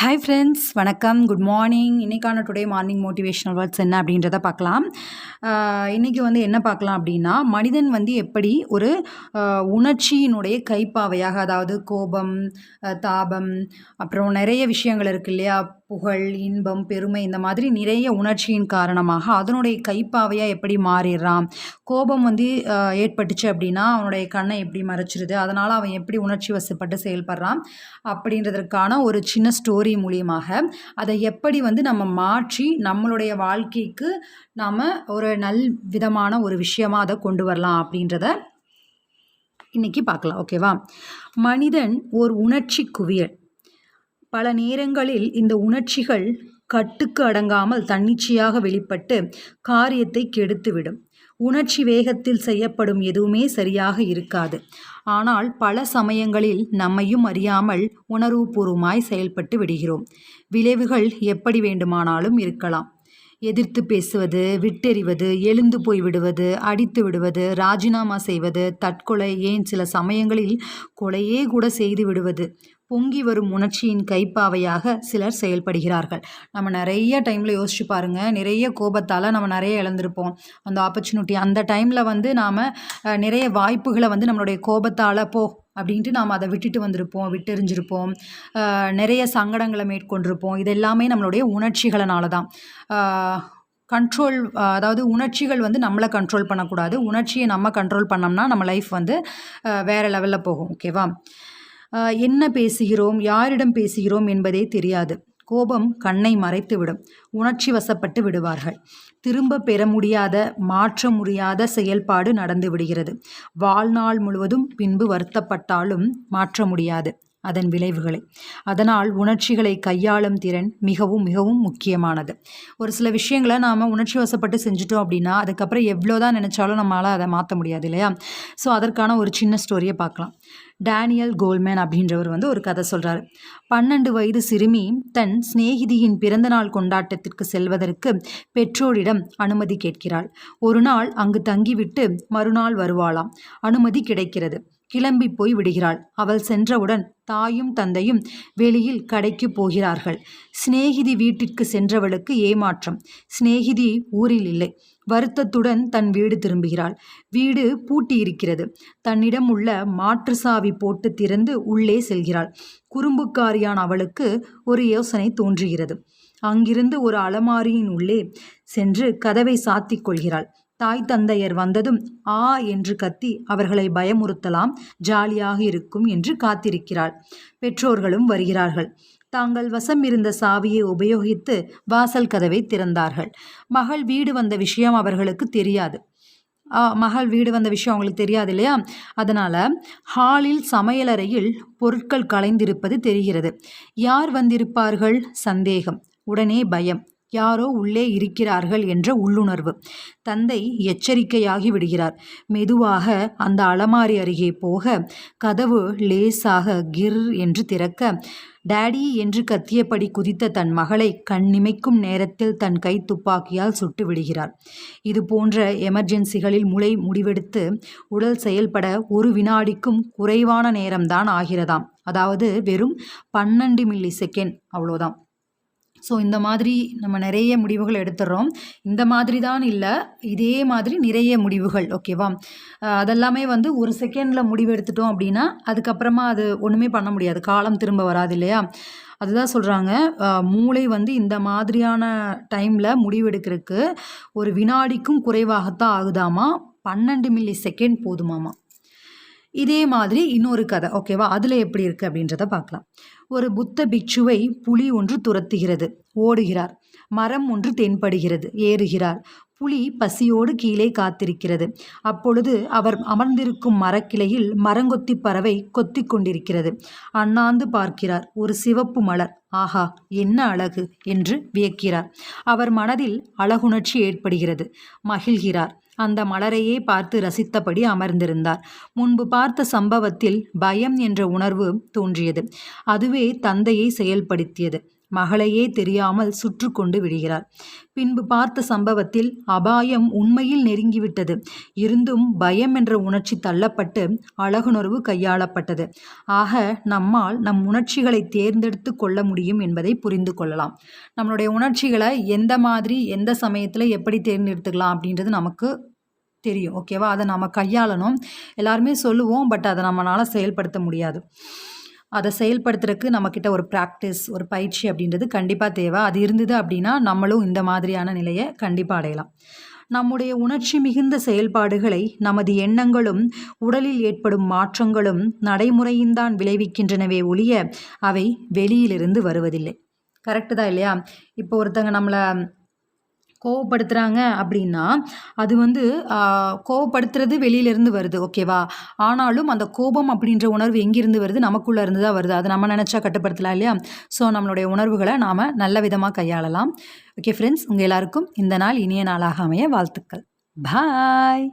Hi friends வணக்கம். Good morning இன்றைக்கான today morning motivational words என்ன அப்படின்றத பார்க்கலாம். இன்றைக்கி வந்து என்ன பார்க்கலாம் அப்படின்னா மனிதன் வந்து எப்படி ஒரு உணர்ச்சியினுடைய கைப்பாவையாக அதாவது கோபம் தாபம் அப்புறம் நிறைய விஷயங்கள் இருக்குது இல்லையா? புகழ் இன்பம் பெருமை இந்த மாதிரி நிறைய உணர்ச்சியின் காரணமாக அதனுடைய கைப்பாவையாக எப்படி மாறிடுறான்? கோபம் வந்து ஏற்பட்டுச்சு அப்படின்னா அவனுடைய கண்ணை எப்படி மறைச்சிருது? அதனால் அவன் எப்படி உணர்ச்சி வசப்பட்டு செயல்படுறான்? அப்படின்றதற்கான ஒரு சின்ன ஸ்டோரி மூலியமாக அதை எப்படி வந்து நம்ம மாற்றி நம்மளுடைய வாழ்க்கைக்கு நாம் ஒரு நல் விதமான ஒரு விஷயமாக அதை கொண்டு வரலாம் அப்படின்றத இன்னைக்கு பார்க்கலாம் ஓகேவா மனிதன் ஒரு உணர்ச்சி குவியல். பல நேரங்களில் இந்த உணர்ச்சிகள் கட்டுக்கு அடங்காமல் தன்னிச்சையாக வெளிப்பட்டு காரியத்தை கெடுத்துவிடும். உணர்ச்சி வேகத்தில் செய்யப்படும் எதுவுமே சரியாக இருக்காது. ஆனால் பல சமயங்களில் நம்மையும் அறியாமல் உணர்வுபூர்வமாய் செயல்பட்டு விடுகிறோம். விளைவுகள் எப்படி வேண்டுமானாலும் இருக்கலாம். எதிர்த்து பேசுவது விட்டெறிவது எழுந்து போய் விடுவது அடித்து விடுவது ராஜினாமா செய்வது தற்கொலை ஏன் சில சமயங்களில் கொலையே கூட செய்து விடுவது பொங்கி வரும் உணர்ச்சியின் கைப்பாவையாக சிலர் செயல்படுகிறார்கள். நம்ம நிறைய டைமில் யோசிச்சு பாருங்கள் நிறைய கோபத்தால் நம்ம நிறைய இழந்திருப்போம். அந்த ஆப்பர்ச்சுனிட்டி அந்த டைமில் வந்து நாம் நிறைய வாய்ப்புகளை வந்து நம்மளுடைய கோபத்தால் போ அப்படின்ட்டு நாம் அதை விட்டுட்டு வந்திருப்போம் விட்டெறிஞ்சிருப்போம். நிறைய சங்கடங்களை மேற்கொண்டிருப்போம். இது எல்லாமே நம்மளுடைய உணர்ச்சிகளனால தான் கண்ட்ரோல் அதாவது உணர்ச்சிகள் வந்து நம்மளை கண்ட்ரோல் பண்ணக்கூடாது. உணர்ச்சியை நம்ம கண்ட்ரோல் பண்ணோம்னா நம்ம லைஃப் வந்து வேறு வேற லெவலில் போகும். ஓகேவா என்ன பேசுகிறோம் யாரிடம் பேசுகிறோம் என்பதே தெரியாது. கோபம் கண்ணை மறைத்துவிடும். உணர்ச்சி வசப்பட்டு விடுவார்கள். திரும்ப பெற முடியாத மாற்ற முடியாத செயல்பாடு நடந்து விடுகிறது. வாழ்நாள் முழுவதும் பின்பு வருத்தப்பட்டாலும் மாற்ற முடியாது. அதன் விளைவுகளை. அதனால் உணர்ச்சிகளை கையாளும் திறன் மிகவும் மிகவும் முக்கியமானது. ஒரு சில விஷயங்களை நாம் உணர்ச்சி வசப்பட்டு செஞ்சுட்டோம் அப்படின்னா அதுக்கப்புறம் எவ்வளோ தான் நினச்சாலும் நம்மளால் அதை மாற்ற முடியாது இல்லையா? ஸோ அதற்கான ஒரு சின்ன ஸ்டோரியை பார்க்கலாம். டேனியல் கோல்மேன் அப்படின்றவர் வந்து ஒரு கதை சொல்கிறாரு பன்னெண்டு வயது சிறுமி தன் சிநேகிதியின் பிறந்தநாள் கொண்டாட்டத்திற்கு செல்வதற்கு பெற்றோரிடம் அனுமதி கேட்கிறாள். ஒரு நாள் அங்கு தங்கிவிட்டு மறுநாள் வருவாளாம். அனுமதி கிடைக்கிறது. கிளம்பி போய் விடுகிறாள். அவள் சென்றவுடன் தாயும் தந்தையும் வெளியில் கடைக்கு போகிறார்கள். சிநேகிதி வீட்டிற்கு சென்றவளுக்கு ஏமாற்றம். சிநேகிதி ஊரில் இல்லை. வருத்தத்துடன் தன் வீடு திரும்புகிறாள். வீடு பூட்டி இருக்கிறது தன்னிடம் உள்ள மாற்று சாவி போட்டு திறந்து உள்ளே செல்கிறாள். குறும்புக்காரியான அவளுக்கு ஒரு யோசனை தோன்றுகிறது. அங்கிருந்து ஒரு அலமாரியின் உள்ளே சென்று கதவை சாத்திக் கொள்கிறாள். தாய் தந்தையர் வந்ததும் ஆ என்று கத்தி அவர்களை பயமுறுத்தலாம் ஜாலியாக இருக்கும் என்று காத்திருக்கிறாள். பெற்றோர்களும் வருகிறார்கள். தாங்கள் வசம் இருந்த சாவியை உபயோகித்து வாசல் கதவை திறந்தார்கள். மகள் வீடு வந்த விஷயம் அவர்களுக்கு தெரியாது. ஆ, மகள் வீடு வந்த விஷயம் அவங்களுக்கு தெரியாது இல்லையா? அதனால் ஹாலில் சமையலறையில் பொருட்கள் கலைந்திருப்பது தெரிகிறது. யார் வந்திருப்பார்கள்? சந்தேகம். உடனே பயம். யாரோ உள்ளே இருக்கிறார்கள் என்ற உள்ளுணர்வு. தந்தை எச்சரிக்கையாகி விடுகிறார். மெதுவாக அந்த அலமாரி அருகே போக கதவு லேசாக கிர் என்று திறக்க டேடி என்று கத்தியபடி குதித்த தன் மகளை கண்ணிமைக்கும் நேரத்தில் தன் கை துப்பாக்கியால் சுட்டு விடுகிறார். இது போன்ற எமர்ஜென்சிகளில் முளை முடிவெடுத்து உடல் செயல்பட ஒரு வினாடிக்கும் குறைவான நேரம்தான் ஆகிறதாம். அதாவது வெறும் பன்னெண்டு மில்லி செகண்ட். அவ்வளோதான். ஸோ இந்த மாதிரி நம்ம நிறைய முடிவுகள் எடுத்துடுறோம் இந்த மாதிரி தான் இல்லை இதே மாதிரி நிறைய முடிவுகள் ஓகேவா அதெல்லாமே வந்து ஒரு செகண்டில் முடிவு எடுத்துட்டோம் அப்படின்னா அதுக்கப்புறமா அது ஒன்றுமே பண்ண முடியாது. காலம் திரும்ப வராது இல்லையா? அதுதான் சொல்கிறாங்க மூளை வந்து இந்த மாதிரியான டைமில் முடிவெடுக்கிறதுக்கு ஒரு வினாடிக்கும் குறைவாகத்தான் ஆகுதாமா? பன்னெண்டு மில்லி செகண்ட் போதுமாமா? இதே மாதிரி இன்னொரு கதை ஓகேவா அதில் எப்படி இருக்குது அப்படின்றத பார்க்கலாம். ஒரு புத்த பிக்ஷுவை புலி ஒன்று துரத்துகிறது. ஓடுகிறார். மரம் ஒன்று தென்படுகிறது. ஏறுகிறார். புலி பசியோடு கீழே காத்திருக்கிறது. அப்பொழுது அவர் அமர்ந்திருக்கும் மரக்கிளையில் மரங்கொத்தி பறவை கொத்தி கொண்டிருக்கிறது. அண்ணாந்து பார்க்கிறார் ஒரு சிவப்பு மலர். ஆஹா என்ன அழகு! என்று வியக்கிறார். அவர் மனதில் அழகுணர்ச்சி ஏற்படுகிறது. மகிழ்கிறார். அந்த மலரையே பார்த்து ரசித்தபடி அமர்ந்திருந்தார். முன்பு பார்த்த சம்பவத்தில் பயம் என்ற உணர்வு தோன்றியது. அதுவே தந்தையை செயல்படுத்தியது. மகளையே தெரியாமல் சுற்று கொண்டு விடுகிறார். பின்பு பார்த்த சம்பவத்தில் அபாயம் உண்மையில் நெருங்கிவிட்டது. இருந்தும் பயம் என்ற உணர்ச்சி தள்ளப்பட்டு அழகுணர்வு கையாளப்பட்டது. ஆக நம்மால் நம் உணர்ச்சிகளை தேர்ந்தெடுத்து கொள்ள முடியும் என்பதை புரிந்து கொள்ளலாம். நம்மளுடைய உணர்ச்சிகளை எந்த மாதிரி எந்த சமயத்தில் எப்படி தேர்ந்தெடுத்துக்கலாம் அப்படின்றது நமக்கு தெரியும். ஓகேவா? அதை நம்ம கையாளணும். எல்லாருமே சொல்லுவோம் பட் அதை நம்மளால் செயல்படுத்த முடியாது. அதை செயல்படுத்துறதுக்கு நம்மக்கிட்ட ஒரு ப்ராக்டிஸ் ஒரு பயிற்சி அப்படின்றது கண்டிப்பாக தேவை. அது இருந்தது அப்படின்னா நம்மளும் இந்த மாதிரியான நிலையை கண்டிப்பாக அடையலாம். நம்முடைய உணர்ச்சி மிகுந்த செயல்பாடுகளை நமது எண்ணங்களும் உடலில் ஏற்படும் மாற்றங்களும் நடைமுறையின்தான் விளைவிக்கின்றனவே ஒழிய அவை வெளியிலிருந்து வருவதில்லை. கரெக்டு தான் இல்லையா? இப்போ ஒருத்தங்க நம்மளை கோவப்படுத்துகிறாங்க அப்படின்னா அது வந்து கோவப்படுத்துறது வெளியிலேருந்து வருது ஓகேவா ஆனாலும் அந்த கோபம் அப்படின்ற உணர்வு எங்கேருந்து வருது? நமக்குள்ளே இருந்து தான் வருது. அதை நம்ம நினச்சா கட்டுப்படுத்தலாம் இல்லையா? ஸோ நம்மளுடைய உணர்வுகளை நாம் நல்ல விதமாக கையாளலாம். ஓகே ஃப்ரெண்ட்ஸ் உங்கள் எல்லாருக்கும் இந்த நாள் இனிய நாளாக அமைய வாழ்த்துக்கள். பாய்